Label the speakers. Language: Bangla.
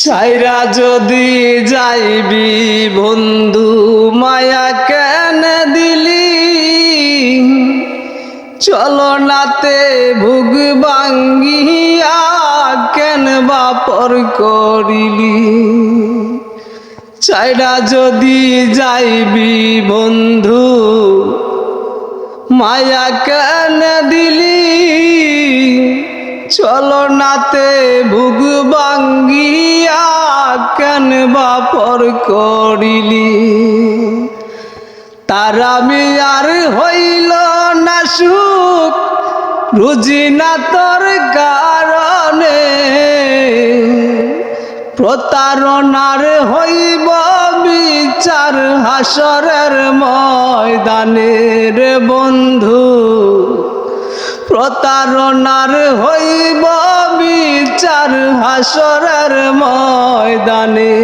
Speaker 1: ছাইরা যদি যাইবি বন্ধু, মায়া কেন দিলি? চলো নাতে ভুগ বাঙ্গিয়া কেন বাপর করিলি? চাইরা যদি যাইবি বন্ধু, মায়া কেন দিলি? চলো নাতে ভুগ বাঙ্গিয়া কেন বাপর করিলি। তারামি আর হইল না সুখ, রুজি না তোর কারণে। প্রতারণার হইব বিচার হাসরের ময়দানে রে বন্ধু। প্রতারণার হইব হাসরের ময়দানে।